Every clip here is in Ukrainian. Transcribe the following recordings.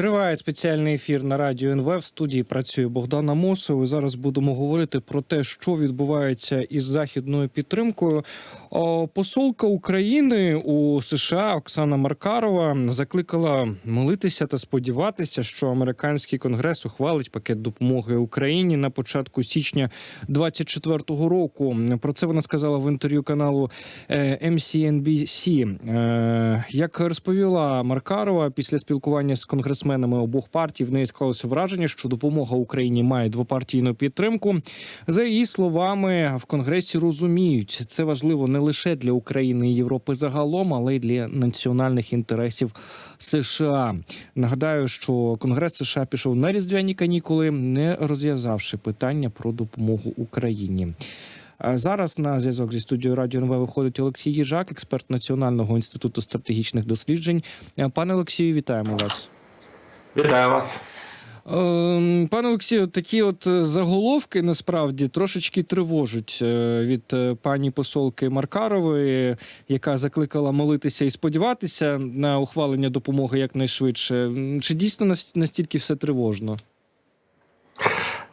Триває спеціальний ефір на радіо НВ. В студії працює Богдана Мосов. І Зараз будемо говорити про те, що відбувається із західною підтримкою. Посолка України у США Оксана Маркарова закликала молитися та сподіватися, що американський конгрес ухвалить пакет допомоги Україні на початку січня 24-го року. Про це вона сказала в інтерв'ю каналу е, MCNBC. Е, Як розповіла Маркарова після спілкування з конгресменами обох партій, в неї склалося враження, що допомога Україні має двопартійну підтримку. За її словами, в конгресі розуміють, це важливо не лише для України і Європи загалом, але й для національних інтересів США. Нагадаю, що Конгрес США пішов на різдвяні канікули, не розв'язавши питання про допомогу Україні. Зараз на зв'язок зі студією Радіо НВ виходить Олексій Їжак, експерт Національного інституту стратегічних досліджень. Пане Олексію, вітаємо вас. Вітаю вас. Ем, Пане Олексію, такі от е, заголовки насправді трошечки тривожать е, від е, пані посолки Маркарової, яка закликала молитися і сподіватися на ухвалення допомоги якнайшвидше. Чи дійсно настільки все тривожно?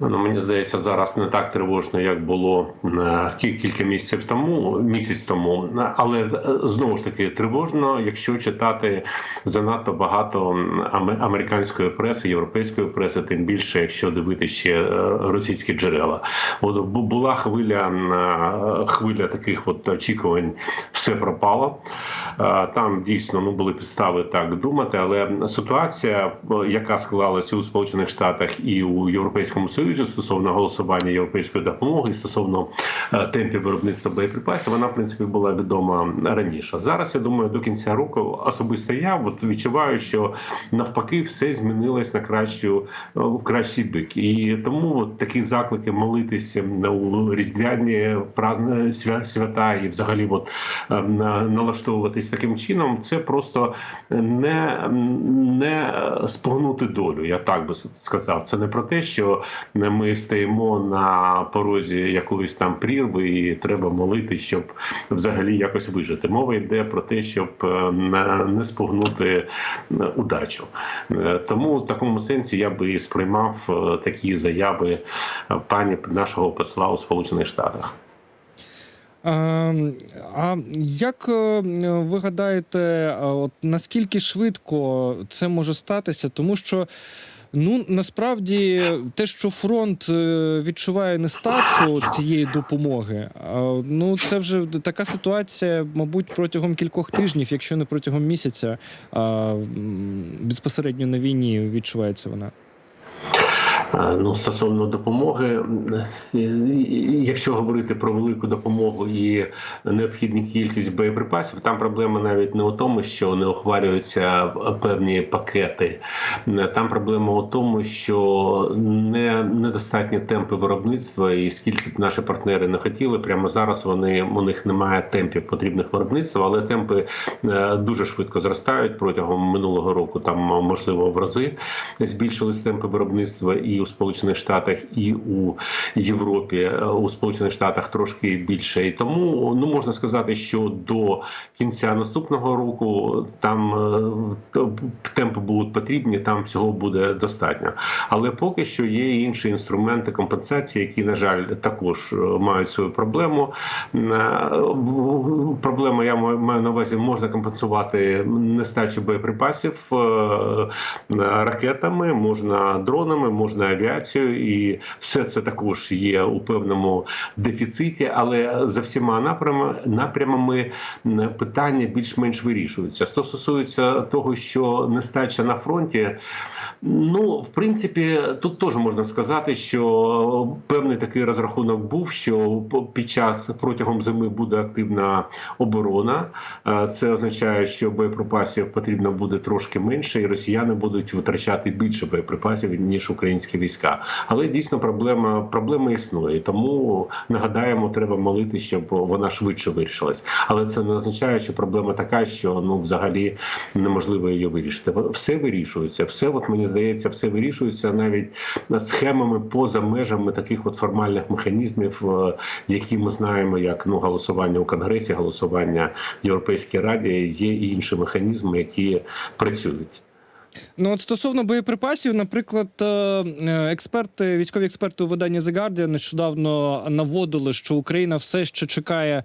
Ну, мені здається, зараз не так тривожно, як було е, кі- кілька місяців тому, місяць тому. Але е, знову ж таки тривожно, якщо читати занадто багато ам- американської преси, європейської преси, тим більше, якщо дивитися ще е, російські джерела. От була хвиля е, хвиля таких от очікувань, все пропало. Е, Там дійсно ну були підстави так думати, але ситуація, е, яка склалася у Сполучених Штатах і у Європейському Союзі стосовно голосування європейської допомоги і стосовно е, темпів виробництва боєприпасів, вона в принципі була відома раніше. Зараз я думаю, до кінця року особисто я от відчуваю, що навпаки все змінилось на кращу е, в кращий бік, і тому от такі заклики молитися у різдвяні празни свя- свята і взагалі от е, налаштовуватись таким чином, це просто не, не спогнути долю. Я так би сказав. Це не про те, що ми стоїмо на порозі якоїсь там прірви, і треба молити, щоб взагалі якось вижити. Мова йде про те, щоб е, не- не спогнути е, удачу. Е, Тому в такому сенсі я би сприймав такі заяви пані нашого посла у Сполучених Штатах. А, а як ви гадаєте, от наскільки швидко це може статися? Тому що ну насправді те, що фронт е, відчуває нестачу цієї допомоги, ну це вже така ситуація, мабуть, протягом кількох тижнів, якщо не протягом місяця, безпосередньо на війні відчувається вона. Ну, стосовно допомоги, якщо говорити про велику допомогу і необхідну кількість боєприпасів, там проблема навіть не у тому, що не ухвалюються певні пакети. Там проблема у тому, що не недостатні темпи виробництва, і скільки б наші партнери не хотіли, прямо зараз вони у них немає темпів потрібних виробництва, але темпи е, дуже швидко зростають протягом минулого року. Там можливо в рази збільшились темпи виробництва і у Сполучених Штатах, і у Європі. Е, У Сполучених Штатах трошки більше. І тому ну можна сказати, що до кінця наступного року там е, темпи будуть потрібні, там всього буде достатньо. Але поки що є інші інструменти компенсації, які, на жаль, також е, мають свою проблему. Проблема я маю на увазі, можна компенсувати нестачу боєприпасів ракетами, можна дронами, можна авіацією, і все це також є у певному дефіциті. Але за всіма напрямами напрямами питання більш-менш вирішуються. Що стосується того, що нестача на фронті. Ну, в принципі, тут теж можна сказати, що певний такий розрахунок був, що під час протягом зими буде активна оборона. Е, Це означає, що боєприпасів потрібно буде трошки менше, і росіяни будуть витрачати більше боєприпасів ніж українські війська. Але дійсно проблема проблема існує. Тому нагадаємо, треба молити, щоб вона швидше вирішилась. Але це не означає, що проблема така, що ну взагалі неможливо її вирішити. Все вирішується, все, от мені здається, все вирішується навіть схемами поза межами таких от формальних механізмів, е, які ми знаємо, як ну голосування у конгресі, голосування в Європейській раді. Є і інші механізми, які працюють. Ну от стосовно боєприпасів, наприклад, е, е, експерти, військові експерти у виданні The Guardian нещодавно наводили, що Україна все ще чекає.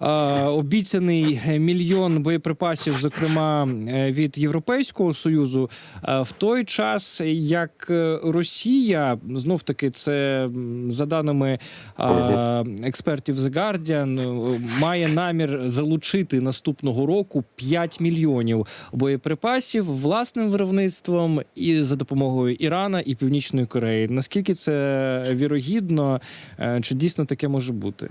Е, Обіцяний мільйон боєприпасів, зокрема е, від Європейського союзу, Е, в той час як е, Росія знов таки це за даними е, експертів The Guardian, е, має намір залучити наступного року 5 мільйонів боєприпасів власним виробництвом і за допомогою Ірана і Північної Кореї. Наскільки це вірогідно? Е, Чи дійсно таке може бути?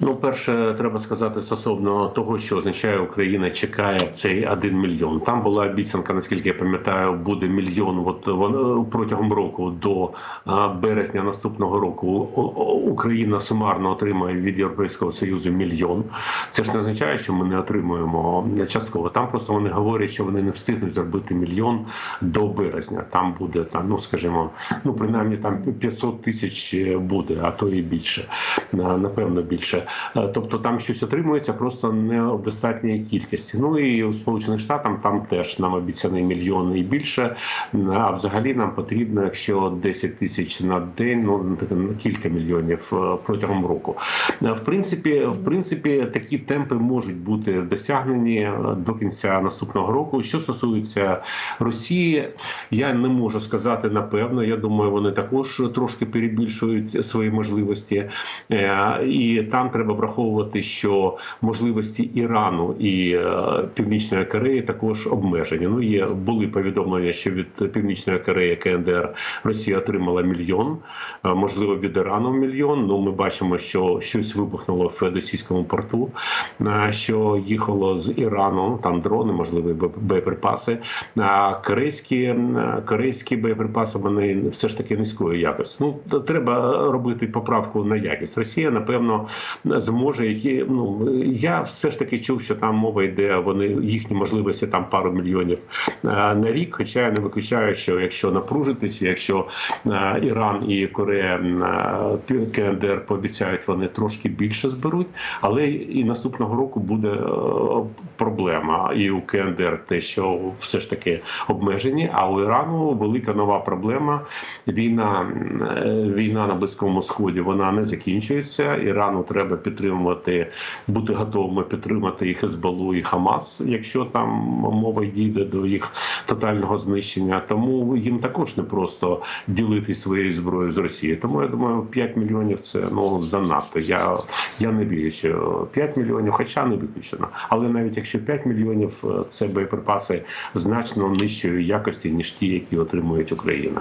Ну, перше, треба сказати стосовно того, що означає Україна чекає цей 1 мільйон. Там була обіцянка, наскільки я пам'ятаю, буде мільйон. От вон- протягом року до березня наступного року Україна сумарно отримає від Європейського союзу мільйон. Це ж не означає, що ми не отримуємо частково. Там просто вони говорять, що вони не встигнуть зробити мільйон до березня. Там буде там, ну скажімо, ну принаймні там 500 тисяч буде, а то і більше. Напевно, більше. Е, Тобто там щось отримується просто не в достатньої кількості. Ну і у Сполучених Штатах там теж нам обіцяний мільйон і більше. А взагалі нам потрібно, якщо 10 тисяч на день, ну кілька мільйонів е, протягом року. Е, В принципі, в принципі, такі темпи можуть бути досягнені до кінця наступного року. Що стосується Росії, я не можу сказати напевно. Я думаю, вони також трошки перебільшують свої можливості, і там треба враховувати, що можливості Ірану і е, Північної Кореї також обмежені. Ну є були повідомлення, що від Північної Кореї КНДР Росія отримала мільйон, е, можливо, від Ірану мільйон. Ну ми бачимо, що щось вибухнуло в Феодосійському порту, е, що їхало з Ірану, там дрони, можливо, бо- боєприпаси. А корейські корейські боєприпаси вони все ж таки низької якості. Ну треба робити поправку на якість. Росія, напевно, зможе які. Ну я все ж таки чув, що там мова йде. Вони їхні можливості там пару мільйонів е, на рік. Хоча я не виключаю, що якщо напружитися, якщо е, Іран і Корея е, КНДР пообіцяють, вони трошки більше зберуть, але і наступного року буде проблема. І у КНДР те, що все ж таки обмежені. А у Ірану велика нова проблема. Війна війна на близькому сході вона не закінчується. Ірану треба підтримувати, бути готовими підтримати і Хезбалу, і Хамас, якщо там мова дійде до їх тотального знищення. Тому їм також не просто ділити своєю зброєю з Росією. Тому я думаю, 5 мільйонів це ну занадто. Я, я не вірю, що 5 мільйонів, хоча не виключено. Але навіть якщо 5 мільйонів е, це боєприпаси значно нижчої якості ніж ті, які отримує Україна.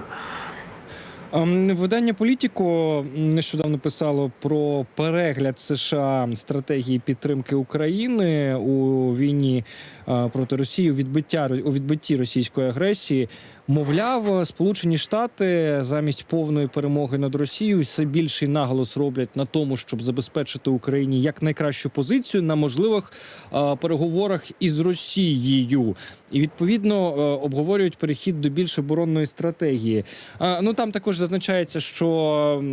Ем, Видання Політіко нещодавно писало про перегляд США стратегії підтримки України у війні е, проти Росії у відбиття у відбитті російської агресії. Мовляв, Сполучені Штати замість повної перемоги над Росією все більший наголос роблять на тому, щоб забезпечити Україні як найкращу позицію на можливих е, переговорах із Росією, і відповідно е, обговорюють перехід до більш оборонної стратегії. Е, Ну там також зазначається, що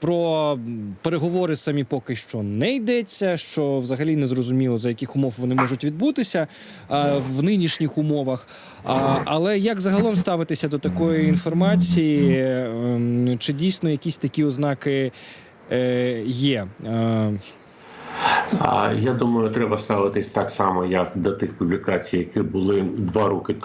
про переговори самі поки що не йдеться, що взагалі не зрозуміло за яких умов вони можуть відбутися е, в нинішніх умовах. А, Але як загалом ставитися до такої інформації? Ем, Чи дійсно якісь такі ознаки е, є? Я думаю, треба ставитись так само, як до тих публікацій, які були два роки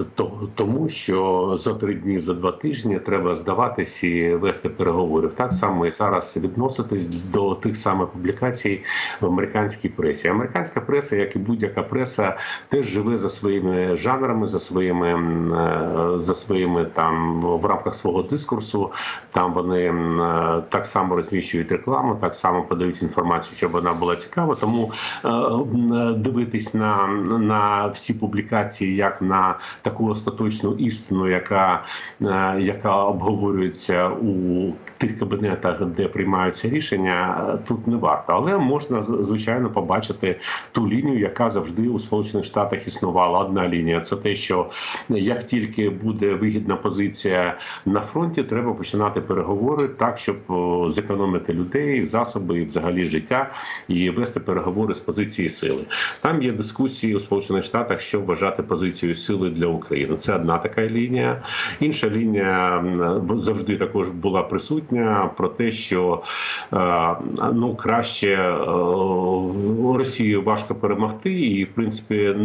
тому, що за три дні, за два тижні треба здаватись і вести переговорів. Так само і зараз відноситись до тих самих публікацій в американській пресі. Американська преса, як і будь-яка преса, теж живе за своїми жанрами, за своїми е, за своїми там в рамках свого дискурсу. Там вони е, так само розміщують рекламу, так само подають інформацію, щоб вона була цікава. Тому е, дивитись на, на всі публікації як на таку остаточну істину, яка, е, яка обговорюється у тих кабінетах, де приймаються рішення, е, тут не варто. Але можна звичайно побачити ту лінію, яка завжди у Сполучених Штатах існувала. Одна лінія це те, що як тільки буде вигідна позиція на фронті, треба починати переговори так, щоб зекономити людей, засоби і взагалі життя і вести вести переговори з позиції сили. Там є дискусії у Сполучених Штатах, що вважати позицією сили для України. Це одна така лінія. Інша лінія завжди також була присутня про те, що е, ну краще е, Росію важко перемогти, і в принципі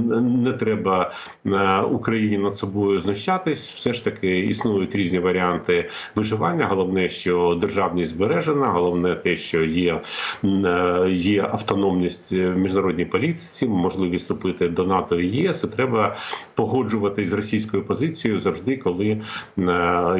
не треба е, Україні над собою знущатись. Все ж таки існують різні варіанти виживання. Головне, що державність збережена, головне те, що є, є автономність в міжнародній політиці, можливість вступити до НАТО і ЄС. І треба погоджуватись з російською позицією завжди, коли е,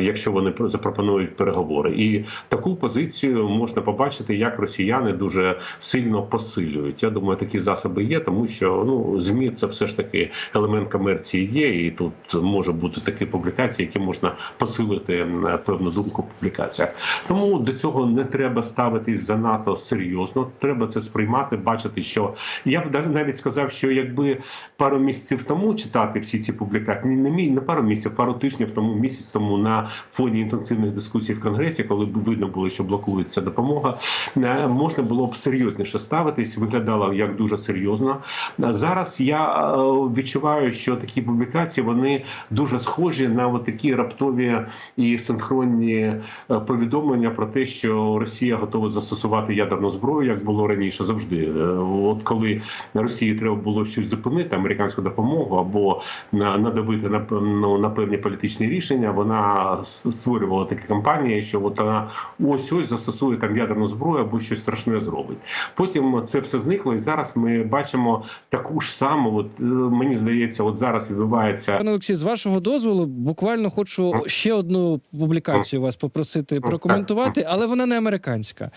якщо вони про- запропонують переговори, і таку позицію можна побачити, як росіяни дуже сильно посилюють. Я думаю, такі засоби є, тому що ну змі це все ж таки елемент комерції є, і тут може бути такі публікації, які можна посилити певну думку в публікаціях. Тому до цього не треба ставитись занадто серйозно. Треба це сприймати, бачити, що я б навіть сказав, що якби пару місяців тому читати всі ці публікації, не, не, мі- не пару місяців, пару тижнів тому, місяць тому на фоні інтенсивних дискусій в конгресі, коли б видно було, що блокується допомога, е, можна було б серйозніше ставитись. Виглядало як дуже серйозно. Зараз я е, відчуваю, що такі публікації вони дуже схожі на такі раптові і синхронні е, повідомлення про те, що Росія готова застосувати ядерну зброю, як було раніше завжди. Е, От коли Росії треба було щось зупинити, американську допомогу або на- надавити на ну, на певні політичні рішення, вона створювала такі кампанії, що от вона ось ось застосує там ядерну зброю або щось страшне зробить. Потім це все зникло, і зараз ми бачимо таку ж саму. От е, мені здається, от зараз відбувається. Пане Олексій, з вашого дозволу, буквально хочу ще одну публікацію вас попросити прокоментувати, але вона не американська,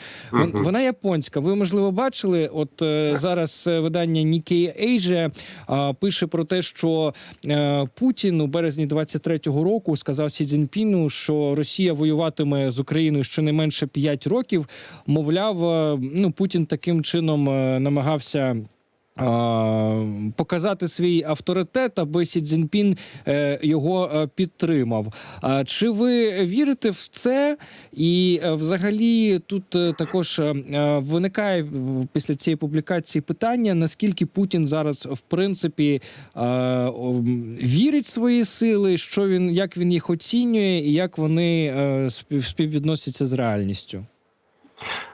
вона японська. Ви можливо бачили? От е, зараз е, видання Nikkei Asia пише про те, що е, Путін у березні 23-го року сказав Сі Цзіньпіну, що Росія воюватиме з Україною щонайменше 5 років. Мовляв, ну Путін таким чином намагався. Показати свій авторитет, аби Сі Цзіньпін е, його е, підтримав. Чи ви вірите в це? І е, взагалі тут також виникає після цієї публікації питання: наскільки Путін зараз в принципі вірить в свої сили, що він як він їх оцінює, і як вони співвідносяться з реальністю?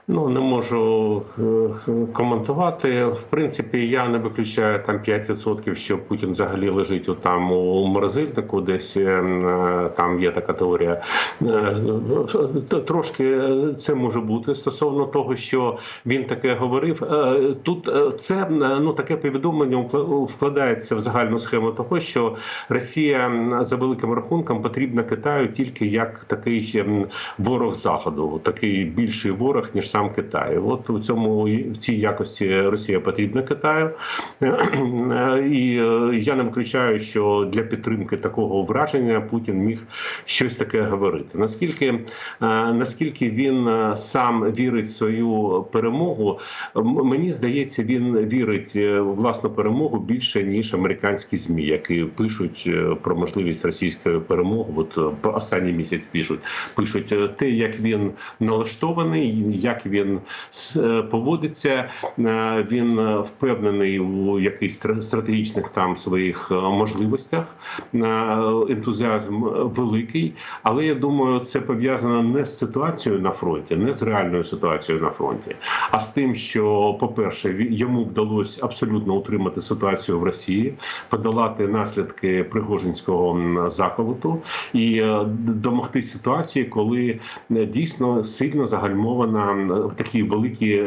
Ну не можу е, коментувати. В принципі, я не виключаю там 5%, що Путін взагалі лежить у там у морозильнику, десь е, там є така теорія. Е, Трошки це може бути стосовно того, що він таке говорив. Е, Тут е, це е, ну таке повідомлення вкла- вкладається в загальну схему того, що Росія за великим рахунком потрібна Китаю тільки як такий ворог заходу, такий більший ворог ніж сам Китай. От у цьому в цій якості Росія потрібна Китаю, і е, я не виключаю, що для підтримки такого враження Путін міг щось таке говорити. Наскільки е, наскільки він е, сам вірить в свою перемогу, мені здається, він вірить в власну перемогу більше ніж американські змі, які пишуть про можливість російської перемоги. От останній місяць пишуть пишуть те, як він налаштований, як він е, поводиться. Е, Він впевнений у якихось стра- стратегічних там своїх е, можливостях. Ентузіазм великий, але я думаю, це пов'язано не з ситуацією на фронті, не з реальною ситуацією на фронті, а з тим, що, по-перше, йому вдалося абсолютно утримати ситуацію в Росії, подолати наслідки Пригожинського заколоту і домогти ситуації, коли дійсно сильно загальмована такі великі.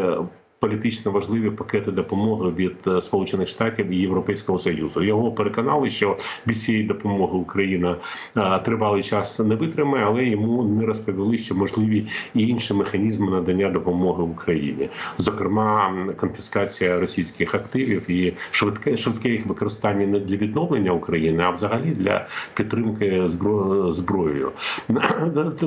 Політично важливі пакети допомоги від е, Сполучених Штатів і Європейського Союзу його переконали, що без цієї допомоги Україна е, тривалий час не витримає, але йому не розповіли, що можливі і інші механізми надання допомоги Україні, зокрема конфіскація російських активів і швидке швидке їх використання не для відновлення України, а взагалі для підтримки збро- зброєю.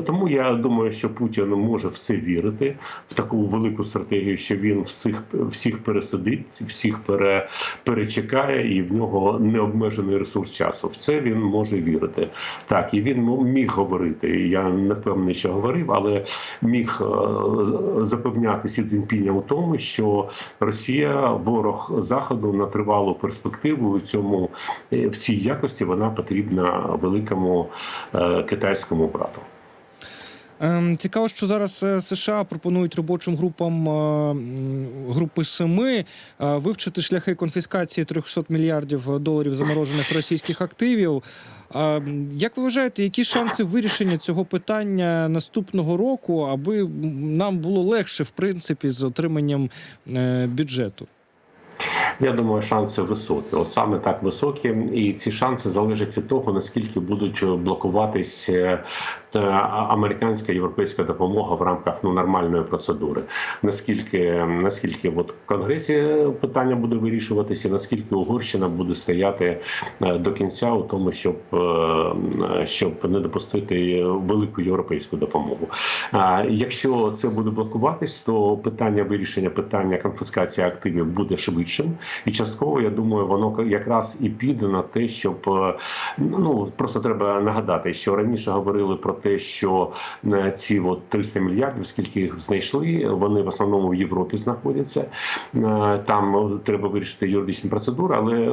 Тому я думаю, що Путін може в це вірити, в таку велику стратегію, що він всіх всіх пересидить, всіх пере, перечекає, і в нього необмежений ресурс часу. В це він може вірити. Так, і він міг говорити. Я не впевнений, що говорив, але міг е, запевняти Сі Цзіньпіня у тому, що Росія ворог заходу на тривалу перспективу. У цьому е, в цій якості вона потрібна великому е, китайському брату. Ем, Цікаво, що зараз е, США пропонують робочим групам е, групи семи е, вивчити шляхи конфіскації 300 мільярдів доларів заморожених російських активів. Як ви вважаєте, які шанси вирішення цього питання наступного року, аби нам було легше в принципі з отриманням бюджету? Я думаю, шанси високі. От саме так високі, і ці шанси залежать від того, наскільки будуть блокуватись е, американська європейська допомога в рамках ну нормальної процедури. Наскільки наскільки от в конгресі питання буде вирішуватися, наскільки Угорщина буде стояти е, до кінця у тому, щоб е, щоб не допустити велику європейську допомогу. Якщо це буде блокуватись, то питання вирішення питання конфіскації активів буде швидшим, і частково я думаю, воно якраз і піде на те, щоб е, ну просто треба нагадати, що раніше говорили про те, що е, ці от 300 мільярдів, скільки їх знайшли, вони в основному в Європі знаходяться. Е, Там треба вирішити юридичні процедури, але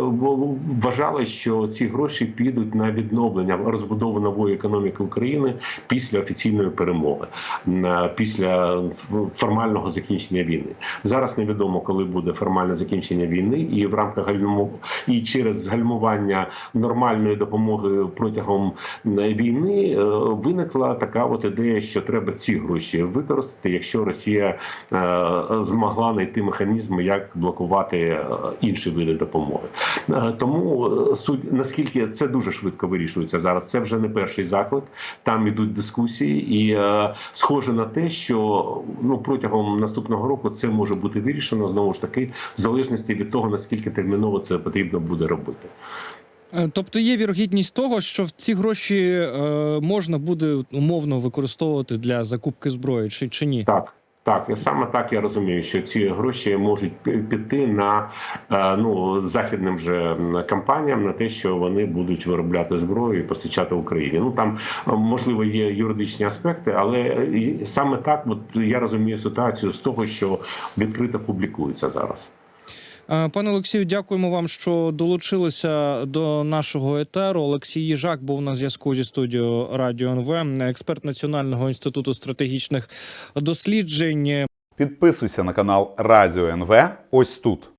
вважали, що ці гроші підуть на відновлення розбудову нової економіки України після офіційної перемоги, після формального закінчення війни. Зараз невідомо, коли буде формальне закінчення війни, і в рамках гальму і через гальмування нормальної допомоги протягом е, війни е, виникла така от ідея, що треба ці гроші використати, якщо Росія е, змогла знайти механізми, як блокувати інші види допомоги. Тому суть наскільки це дуже швидко вирішується зараз. Це вже не перший заклик. Там ідуть дискусії, і схоже на те, що ну протягом наступного року це може бути вирішено знову ж таки, в залежності від того наскільки терміново це потрібно буде робити. Е, Тобто є вірогідність того, що в ці гроші е, можна буде умовно використовувати для закупки зброї, чи, чи ні? Так. Так, я саме так я розумію, що ці гроші можуть піти на е, ну західним же компаніям на те, що вони будуть виробляти зброю і постачати Україні. Ну там е, можливо є юридичні аспекти, але саме так, от я розумію ситуацію з того, що відкрито публікується зараз. Е, Пане Олексію, дякуємо вам, що долучилися до нашого етеру. Олексій Їжак був на зв'язку зі студією Радіо НВ, експерт Національного інституту стратегічних досліджень. Підписуйся на канал Радіо НВ ось тут.